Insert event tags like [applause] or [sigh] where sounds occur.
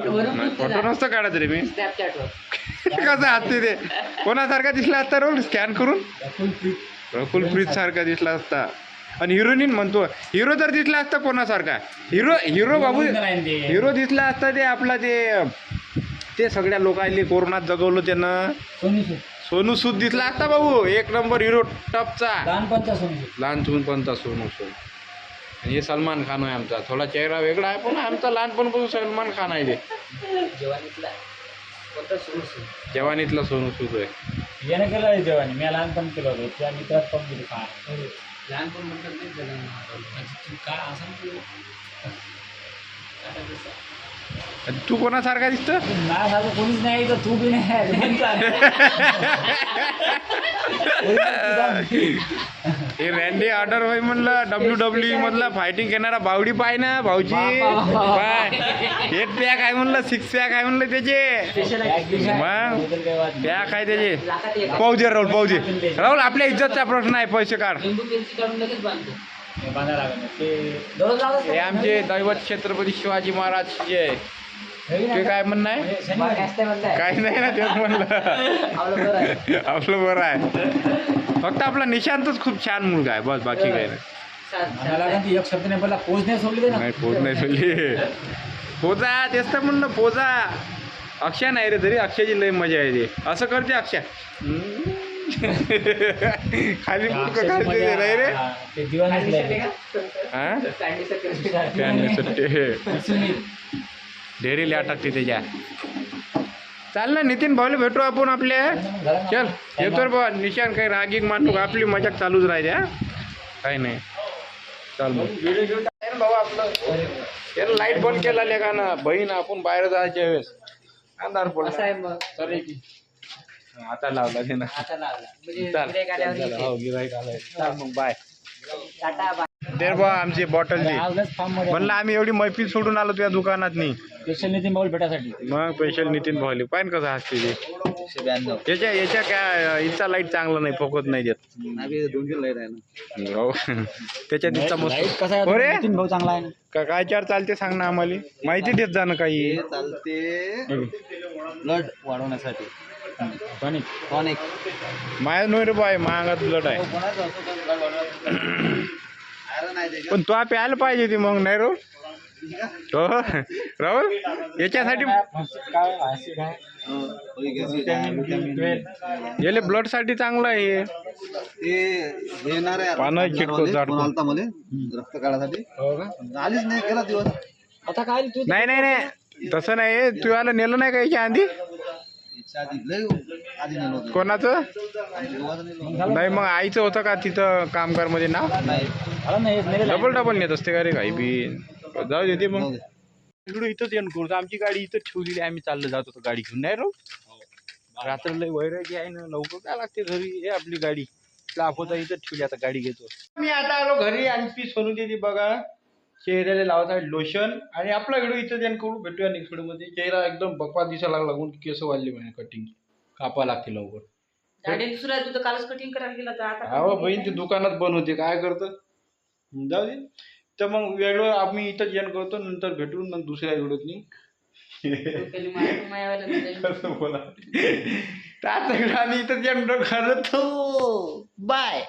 Photo नसतं काढत रे मी. [laughs] कसं हात ते? कोणासारखा दिसला असता रोल? स्कॅन करून? रकुल प्रीत सारखा दिसला असता. आणि हिरोईन म्हणतो हिरो तर दिसला असता कोणासारखा? हिरो हिरो बाबू हिरो दिसला असता ते आपला ते ते सगळ्या लोकांनी कोरोनात जगवलं त्यानं. सोनू सूद. दिसला असता बाबू. एक नंबर हिरो टपचा. लहानपणचा सोनू लहान सून पंता सोनू सूद. हे सलमान खान आहे आमचा. थोडा चेहरा वेगळा आहे पण आमचा लहानपणापासून सलमान खान आहे ते. जवानीतला सोनू सूद आहे. यानं केलं आहे जेवण मी लहानपण केलं होतं. त्या मित्रात पण गेलो का लहानपण म्हणतात नाही तू काय असं कोणासारखा दिसतो माझ्यासारखं कोणीच नाही तर तू बी नाही. [laughs] हे रँडी ऑर्डर होय म्हणलं डब्ल्यू डब्ल्यू मधला फायटिंग करणारा बावडी पाय ना भाऊजी. पाय. एट पॅक आहे म्हणलं सिक्स पॅक आहे म्हणलं त्याचे. स्पेशल मग. पॅक आहे त्याचे. लाखात एक पाहू दे राहुल पाहू दे राहुल आपल्या इज्जतचा प्रश्न आहे पैसे काढ. हे हे आमचे दैवत छत्रपती शिवाजी महाराज जे आहे. ते काय म्हणणं आहे? काही नाही ना तेच [laughs] म्हणलं. आपलं बरं आहे. फक्त आपला निशांतच खूप छान मुलगा आहे. बस बाकी काही नाही. एक शब्द नाही पोच नाही सोडली ते ना नाही पोच नाही सोडली. पोचा तेच तर म्हणलं पोचा अक्षय नाही रे तरी अक्षयची लय मजा आहे ते. असं करते अक्षय. [laughs] खाली खाली नाही रे. ते? हा? सुट्टे ढेरी ल्या टाकते त्याच्या. चाल ना नितीन भाऊला भेटू आपण आपल्या. चल येतो रे बा निशान काही रागिंग मानतो का? आपली मजाक चालूच राहते हा? काही नाही. चाल मग. भाऊ आपलं त्याला लाइट बंद केला का ना? बहीण आपण बाहेर जायच्या वेळेस. अंधार पडला. आता लावला ते ना म्हणजे चाल आल्यावर चल. हो आलाय. चाल मग बाय दे बा आमची बॉटल म्हणलं आम्ही एवढी मैफिल सोडून आलो तुझ्या दुकानात नाही स्पेशल नितीन भाऊ भेटासाठी मग स्पेशल नितीन भाऊली. पाहिजे कसं हसते ते. याच्या याच्या काय इथचा लाइट चांगला नाही फोकत नाही देत. हो. त्याच्यात इथचा लाइट मस्त कसा हो रे? आहे नितीन भाऊ चांगला आहे ना. काय चार चालते सांग ना आम्हाला. माहिती देत जा ना काही. चालते. ब्लड वाढवण्यासाठी. टॉनिक टॉनिक माया नोय रे बाय महागात ब्लड आहे. पण तो प्यायला पाहिजे ती मग नाही रो हो? राहुल? याच्यासाठी याले ब्लडसाठी चांगलं आहे हे. पानं आलता मला रक्त काढायसाठी हो का? आलीच नाही गेला दिवस. आता काय तू? नाही नाही नाही. तसं नाही. तू याला नेलं नाही का याच्या आधी? कोणाचं? नाही मग आईचं होतं का तिथं कामगारमध्ये ना डबल डबल नेत असते का रे काही बी? जाऊ देते मग. तिकडे इथंच येऊन करतो आमची गाडी इथं ठेवलेली आम्ही चाललं जात होतो गाडी घेऊन. नाही रो रात्र लय वैरागी आहे ना. लवकर काय लागते घरी? हे आपली गाडी. लाफ होता इथं ठेवली आता गाडी घेतो. मी आता आलो घरी आणि पीस सोनू देते बघा. चेहऱ्याला लावत आहे लोशन. आणि आपला व्हिडिओ इथं त्यानं करू भेटूया नेक्स्टमध्ये. चेहरा एकदम बकवास दिसायला लागला. म्हणून केस वाढले म्हणे कटिंग कापा लागते लवकर. दाढी दुसरा तू तर कालच कटिंग करायला गेला तर आता हा बहीण ते दुकानात बंद होते. काय करतं? जाऊ दे. तर मग वेगळं आम्ही इथं जेन करतो नंतर भेटून मग दुसऱ्या व्हिडिओत नाही डोक्याला माया- मायावाला नाही. कसं [laughs] बोला. तर आता आम्ही इथं जेन करतो बाय.